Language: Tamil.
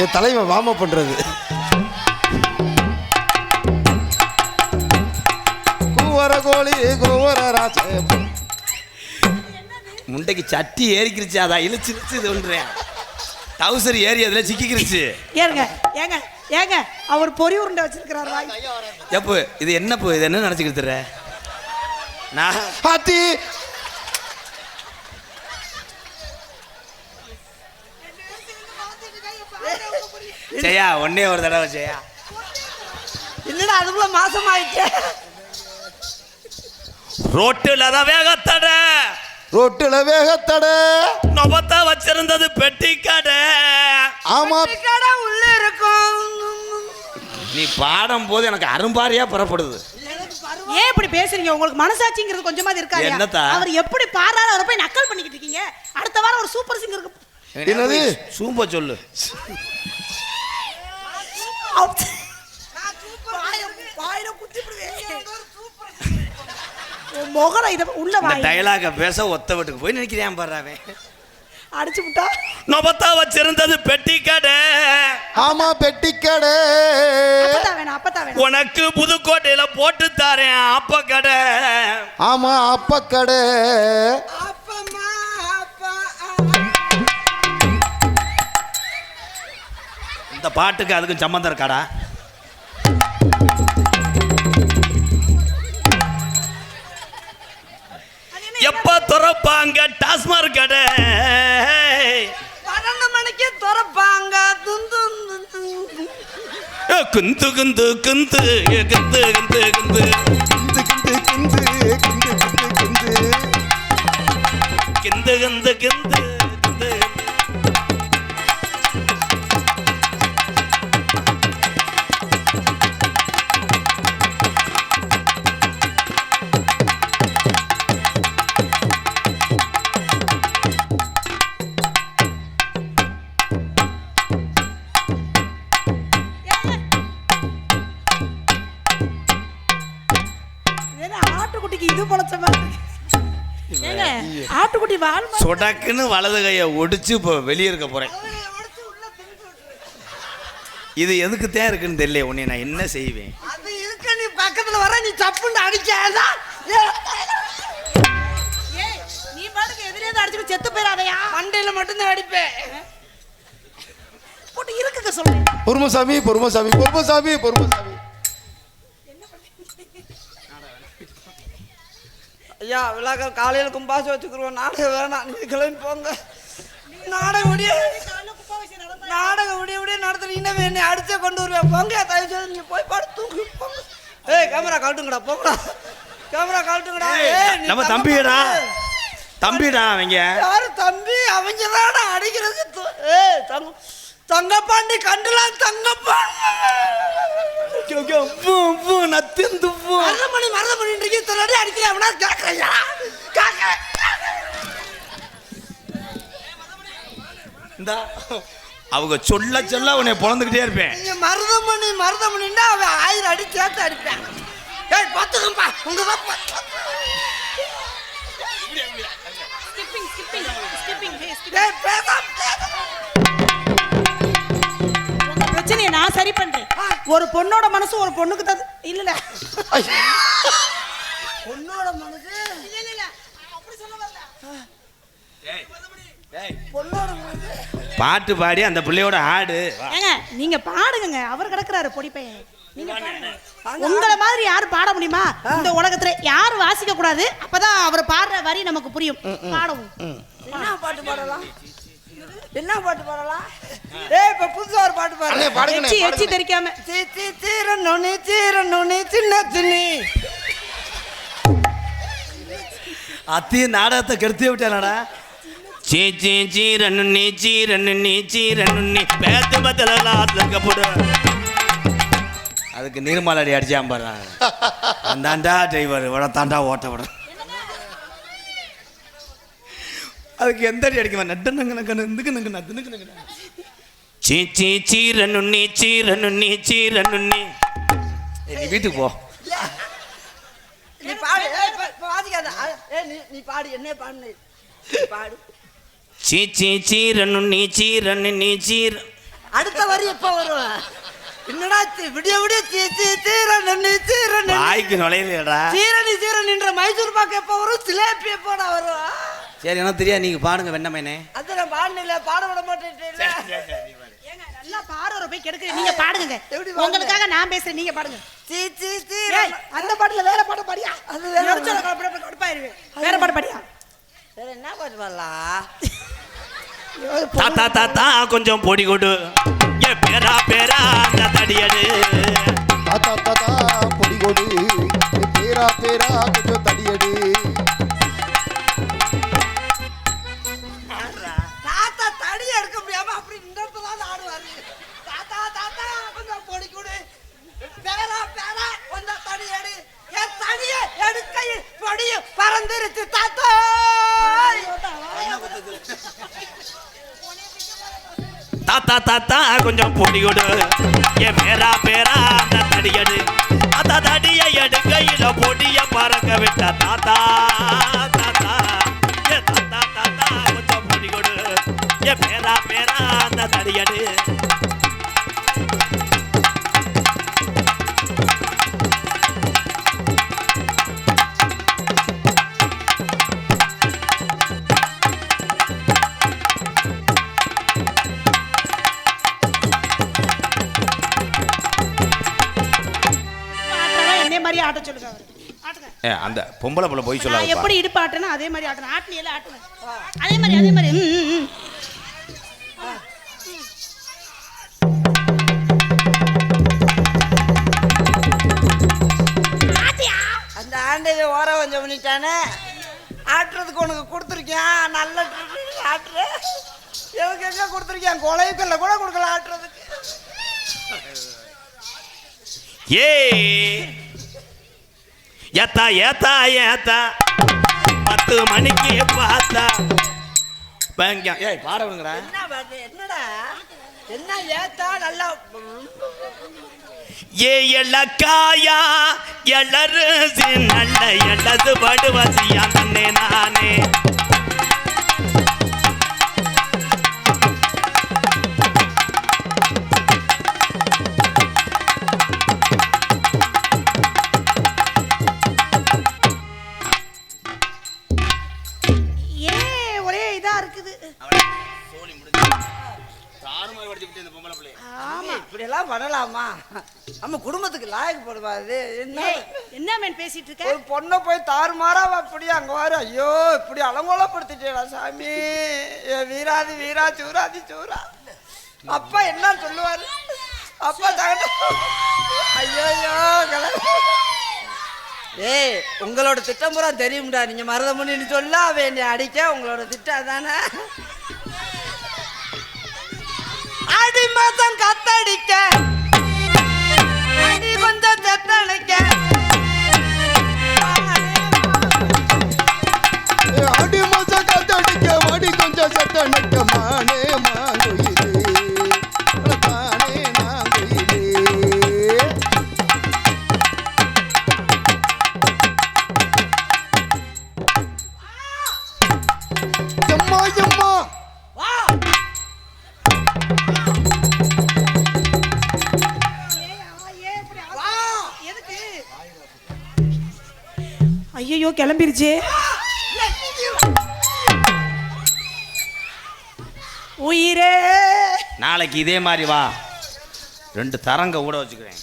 என் தலைவன் வாம பண்றது. கூவர கோழி கூவர ராச முண்டைக்கு சட்டி ஏறிக்கிருச்சு அதான் இழுச்சிருச்சு இது ஒன்றேன் டவுசர் ஏறி அதில் சிக்கிக்கிருச்சு. ஏங்க ஏங்க ஏங்க அவர் பொறி உருண்டை வச்சிருக்கிறார் எப்போ இது என்ன போ இது என்ன நினச்சிக்கிட்டு நான் பாத்தி செய்யா ஒன்னே ஒரு தடவை செய்யா இல்லடா அதுக்குள்ள மாசம் ஆயிடுச்சு ரோட்டுல தான் வேகத்தட. ரொட்டுல வேகத்தட. நொபத்தா வச்சிருந்தது பெட்டி கடை. ஆமா. கடை உள்ள இருக்கும். நீ பாடும் போது எனக்கு அரும்பாரியா புறப்படுது. ஏன் இப்படி பேசுறீங்க? உங்களுக்கு மனசாட்சிங்கிறது கொஞ்சமாவது இருக்காது என்னத்தா? அவர் எப்படி பாடுறாரு? அவரை போய் நக்கல் பண்ணிக்கிட்டு இருக்கீங்க. அடுத்த வாரம் ஒரு சூப்பர் சிங்கருக்கு என்னது? சூம்ப சொல்லு. முகர இத உள்ள இந்த வாய். டயலாக பேச ஒத்த வீட்டுக்கு போய் நினைக்கிறேன் பாடுறாவே அடிச்சு விட்டா நொபத்தா வச்சிருந்தது பெட்டி கடை. ஆமா உனக்கு புதுக்கோட்டையில போட்டு தாரேன் அப்ப கடை. ஆமா அப்பக்கடை இந்த பாட்டுக்கு அதுக்கும் சம்மந்தம் இருக்காடா? எப்ப திறப்பாங்க? டாஸ்மாக் கடை பன்னெண்டு மணிக்கு திறப்பாங்க. குந்து குந்து கிந்து. கிந்து கிந்து கிந்து கிந்து கிந்து கிந்து. கிந்து கிந்து கிந்து. இது பொழைச்ச மாதிரி. ஏங்க ஆட்டுக்குட்டி வாழ் மாதிரி. சொடக்குன்னு வலது கையை ஒடிச்சு இப்போ வெளியே இருக்க போறேன். இது எதுக்கு தான் இருக்குன்னு தெரியல உன்னை நான் என்ன செய்வேன்? அது இருக்க நீ பக்கத்துல வர நீ சப்புன்னு அடிக்காதா நீ பாட்டுக்கு எதிரே தான் அடிச்சுட்டு செத்து போயிடாதயா? மண்டையில மட்டும்தான் அடிப்பேன். போட்டு இருக்குங்க சொல்றேன் பொறுமசாமி பொறுமசாமி பொறுமசாமி பொறுமசாமி ஐயா விழாக்கள் காலையில் கும்பாசு வச்சுக்கிறோம் நாடகம் வேணாம் நீங்க கிளம்பி போங்க. நாடகம் விடிய நாடகம் விடிய விடிய நடத்துறீங்க இன்னும் என்னை அடிச்சே கொண்டு வருவேன். போங்க தயவு செய்து நீங்க போய் படுத்து தூங்கி போங்க. ஏய் கேமரா கழட்டுங்கடா போங்கடா. கேமரா கழட்டுங்கடா. நம்ம தம்பிடா. தம்பிடா அவங்க. யாரு தம்பி? அவங்க தானே அடிக்கிறது. து- ஏய் தங்க தங்கப்பாண்டி கண்டுலாம் தங்கப்பாண்டி. நத்திந்து மருதமணி மருதமணின்றீங்க தொல்லாடி அடிக்கிறேன் அவனா கேட்கறையா கேட்கறேன் இந்தா அவங்க சொல்ல சொல்ல உன்னை பொழந்துக்கிட்டே இருப்பேன். நீங்க மருதமணி மருதமணின்னா அவன் ஆயிரம் அடி சேர்த்து அடிப்பேன். ஏய் பார்த்துக்கம்பா உங்க தான் பா- ஸ்கிப்பிங் ஸ்கிப்பிங் ஸ்கிப்பிங் ஏய் பேசாம சரி பண்றேன். ஒரு பொண்ணோட மனசு ஒரு பொண்ணுக்கு தான் இல்ல பொண்ணோட மனசு. இல்ல இல்ல அப்படி சொல்ல வரல. பொண்ணோட மனசு. பாட்டு பாடி அந்த பிள்ளையோட ஆடு. ஏங்க நீங்க பாடுங்க அவர் கிடக்குறாரு பொடி பையன். நீங்க பாடுங்க. உங்களை மாதிரி யாரும் பாட முடியுமா? இந்த உலகத்துல யாரும் வாசிக்க கூடாது. அப்பதான் அவர் பாடுற வரி நமக்கு புரியும். பாடவும். என்ன பாட்டு பாடலாம்? என்ன பாட்டு பாடலாம்? ஏய் இப்ப பாட்டு பாடு பாடுங்கண்ணே, எச்சி எச்சி. தெரிக்காம சி சி சீரனொனி சீரனொனி சின்ன சின்னி அத்தையும் நாடகத்தை கெடுத்தே விட்டானடா சீ சீ சீ ரன்னு நீ சீ ரன்னு நீ சீ ரன்னு நீ பேத்து பத்தலாம் போடு அதுக்கு நீர்மாலடி அடிச்சான் பாரு அந்தாண்டா டிரைவர் விட தாண்டா ஓட்ட விட அதுக்கு எந்த அடி அடிக்குமா நட்டு நங்க நங்க நந்துக்கு நங்க நத்து நங்க சீ சீரனுண்ணி சீரனுண்ணி சீரனுண்ணி நீ வீட்டுக்கு போ. நீ பாடு. நீ பாடு. என்ன பாடு பாடு. சீச்சி சீரனுண்ணி நீ சீர. அடுத்த வரி எப்போ வரும்? என்னடா விடிய விடிய சீ சீ சீச்சி சீரனுண்ணி சீரன் வாய்க்கு நுழையலடா சீரணி சீரன்ன்ற மைசூர் பாக்கு எப்போ வரும்? சிலேபி எப்போடா வரும்? சரி என்ன தெரியா நீங்க பாடுங்க வெண்ணமேனே அது நான் பாடல பாட விட மாட்டேன் பாடுற போய் கெடுக்க நீங்க பாடுங்க? உங்களுக்காக நான் பேசுறேன். நீங்க பாடுங்க. சீ சீ அந்த பாட்டுல வேற பாட்டு பாடியா? அது வேற கடுப்பாயிருவேன். வேற பாட்டு பாடியா? வேற என்ன பாட்டு பாடலாம் தாத்தா தாத்தா கொஞ்சம் பொடி கொடு. ஏ பேரா பேரா அந்த தடியடு. தாத்தா தாத்தா பொடி கொடு. பேரா பேரா கொஞ்சம் தாத்தா தாத்தா கொஞ்சம் பொடி என் பேரா பேரா அந்த தடியடு அந்த தடிய எடுக்கையில பொடிய பறக்க விட்ட தாத்தா தாத்தா. ஏ தாத்தா தாத்தா கொஞ்சம் பொடி கொடு பேரா பேரா அந்த தடியடு ஆட்ட சொல்லுங்க அவரு. ஏ அந்த பொம்பளை புள்ள போய் நான் சொல்லாத எப்படி இடுப்பு ஆட்டுனா அதே மாதிரி ஆட்டணும் ஆட்டினியல ஆட்டுங்க அதே மாதிரி அதே மாதிரி. ம்? அந்த ஆண்டையை ஓர கொஞ்சம் பண்ணிட்டானே ஆட்டுறதுக்கு உனக்கு கொடுத்துருக்கேன் நல்ல ஆட்டுற. எனக்கு எங்க கொடுத்துருக்கேன் கொலைக்கல்ல கூட கொடுக்கல ஆட்டுறதுக்கு. ஏ ஏத்தா ஏத்தா ஏத்தா. பத்து மணிக்கு பார்த்தா. பேங்க ஏய் பாட விடுங்கடா என்ன பாட்டு என்னடா? என்ன ஏத்தா? நல்லா ஏ எள்ளக்காயா எளருசி நல்ல எள்ளது படுவசியா தன்னே நானே. ஆமா இப்படி எல்லாம் பண்ணலாமா? நம்ம குடும்பத்துக்கு லாயக்கு போடுவா இது என்ன? ஏய், என்ன மேன் பேசிட்டு இருக்க? ஒரு பொண்ணை போய் தாறுமாறா அப்படி அங்க வாரு. ஐயோ இப்படி அலங்கோலப்படுத்திட்டேடா சாமி. ஏ வீராதி வீரா சூராதி சூரா. அப்பா என்ன சொல்லுவாரு? அப்பா தகன ஐயோ ஏய் உங்களோட திட்டம் பூரா தெரியும்டா. நீங்க மருதமணின்னு சொல்ல அவன் என்னை அடிக்க உங்களோட திட்டம் அதானே? மாதம் ஐயோ கிளம்பிருச்சு. உயிரே. நாளைக்கு இதே மாதிரி வா. ரெண்டு தரங்க கூட வச்சுக்கிறேன்.